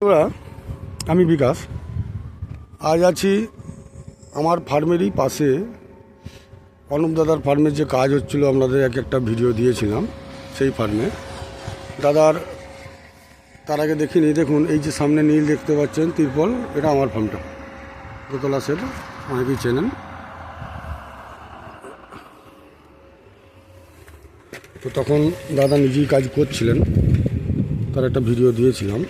বন্ধুরা, আমি বিকাশ। আজ আছি আমার ফার্মেরই পাশে। অনুপ দাদার ফার্মের যে কাজ হচ্ছিল আপনাদের এক একটা ভিডিও দিয়েছিলাম সেই ফার্মে। দাদার তার আগে দেখিনি দেখুন এই যে সামনে নীল দেখতে পাচ্ছেন তিরপল এটা আমার ফার্মটা। দোতলা সেট অনেকেই চেনেন। তো তখন দাদা নিজেই কাজ করছিলেন তার একটা ভিডিও দিয়েছিলাম।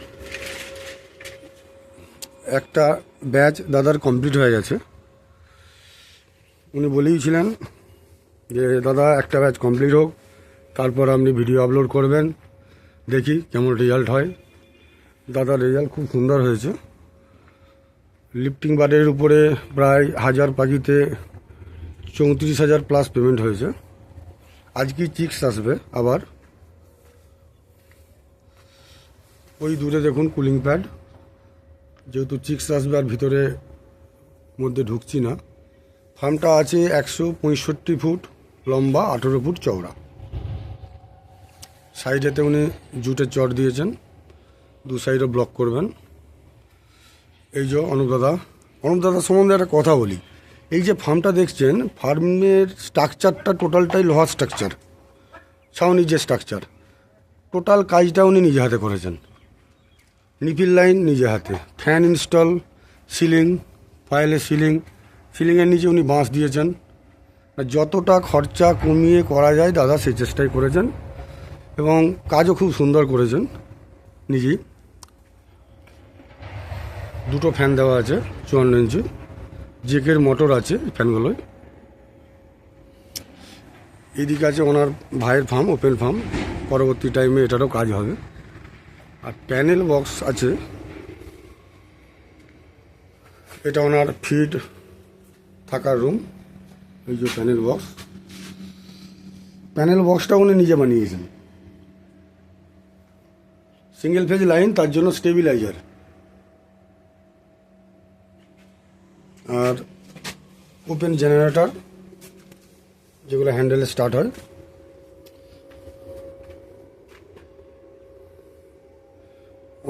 একটা ব্যাচ দাদার কমপ্লিট হয়ে গেছে। উনি বলেইছিলেন যে, দাদা, একটা ব্যাচ কমপ্লিট হোক, তারপর আপনি ভিডিও আপলোড করবেন, দেখি কেমন রেজাল্ট হয়। দাদার রেজাল্ট খুব সুন্দর হয়েছে। লিফটিং বারের উপরে প্রায় হাজার পাখিতে চৌত্রিশ হাজার প্লাস পেমেন্ট হয়েছে। আজকে চিক্স আসবে আবার। ওই দূরে দেখুন কুলিং প্যাড। যেহেতু চিক্স আসবে আর ভিতরে মধ্যে ঢুকছি না, ফার্মটা আছে একশো পঁয়ষট্টি ফুট, লম্বা আঠেরো ফুট চওড়া। সাইডেতে উনি জুটের চট দিয়েছেন, দু সাইডে ব্লক করবেন। এই যে অনুপদাদা অনুপদাদা সম্বন্ধে একটা কথা বলি। এই যে ফার্মটা দেখছেন, ফার্মের স্ট্রাকচারটা টোটালটাই লোহার স্ট্রাকচার, ছাউনির যে স্ট্রাকচার, টোটাল কাজটা উনি নিজে হাতে করেছেন। নিপিল লাইন নিজে হাতে। ফ্যান ইনস্টল, সিলিং ফাইলে সিলিং। সিলিংয়ের নিচে উনি বাঁশ দিয়েছেন। যতটা খরচা কমিয়ে করা যায়, দাদা সেই চেষ্টাই করেছেন। এবং কাজও খুব সুন্দর করেছেন নিজেই। দুটো ফ্যান দেওয়া আছে, চুয়ান্ন ইঞ্চি। জেকের মোটর আছে ফ্যানগুলোয়। এদিকে আছে ওনার ভাইয়ের ফার্ম ওপেন ফার্ম পরবর্তী টাইমে এটারও কাজ হবে। আর প্যানেল বক্স আছে। এটা ওনার ফিড থাকার রুম এই যে প্যানেল বক্স প্যানেল বক্সটা উনি নিজে বানিয়েছেন। সিঙ্গেল ফেজ লাইন তার জন্য স্টেবিলাইজার আর ওপেন জেনারেটর যেগুলো হ্যান্ডেলে স্টার্ট হয়।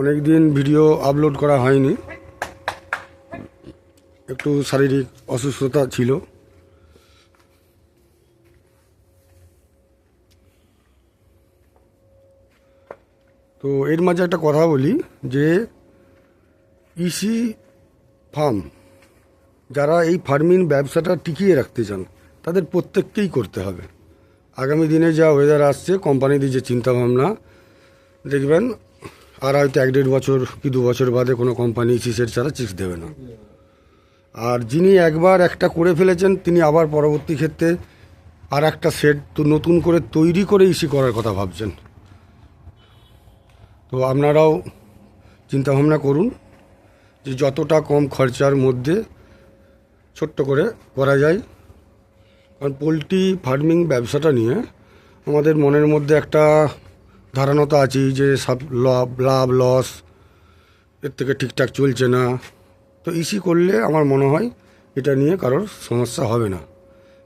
অনেক দিন ভিডিও আপলোড করা হয়নি। একটু শারীরিক অসুস্থতা ছিল। তো এর মাঝে একটা কথা বলি যে ইসি ফার্ম, যারা এই ফার্মিং ব্যবসাটা টিকিয়ে রাখতে চান, তাদের প্রত্যেককেই করতে হবে। আগামী দিনে যা ওয়েদার আসছে কোম্পানিদের যে চিন্তাভাবনা, দেখবেন আর হয়তো এক দেড় বছর কি দু বছর বাদে কোনো কোম্পানি চিসের ছাড়া চিক্স দেবে না। আর যিনি একবার একটা করে ফেলেছেন, তিনি আবার পরবর্তী ক্ষেত্রে আর একটা সেট তো নতুন করে তৈরি করে ইসি করার কথা ভাবছেন। তো আপনারাও চিন্তাভাবনা করুন যে যতটা কম খরচার মধ্যে ছোট্ট করে করা যায়। কারণ পোলট্রি ফার্মিং ব্যবসাটা নিয়ে আমাদের মনের মধ্যে একটা ধারণা তো আছেই যে সব লাভ লস এর থেকে ঠিকঠাক চলছে না। তো ইসি করলে আমার মনে হয় এটা নিয়ে কারোর সমস্যা হবে না।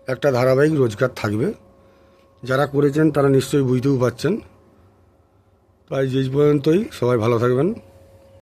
একটা ধারাবাহিক রোজগার থাকবে। যারা করেছেন তারা নিশ্চয়ই বুঝতেও পারছেন। প্রায় যে পর্যন্তই। সবাই ভালো থাকবেন।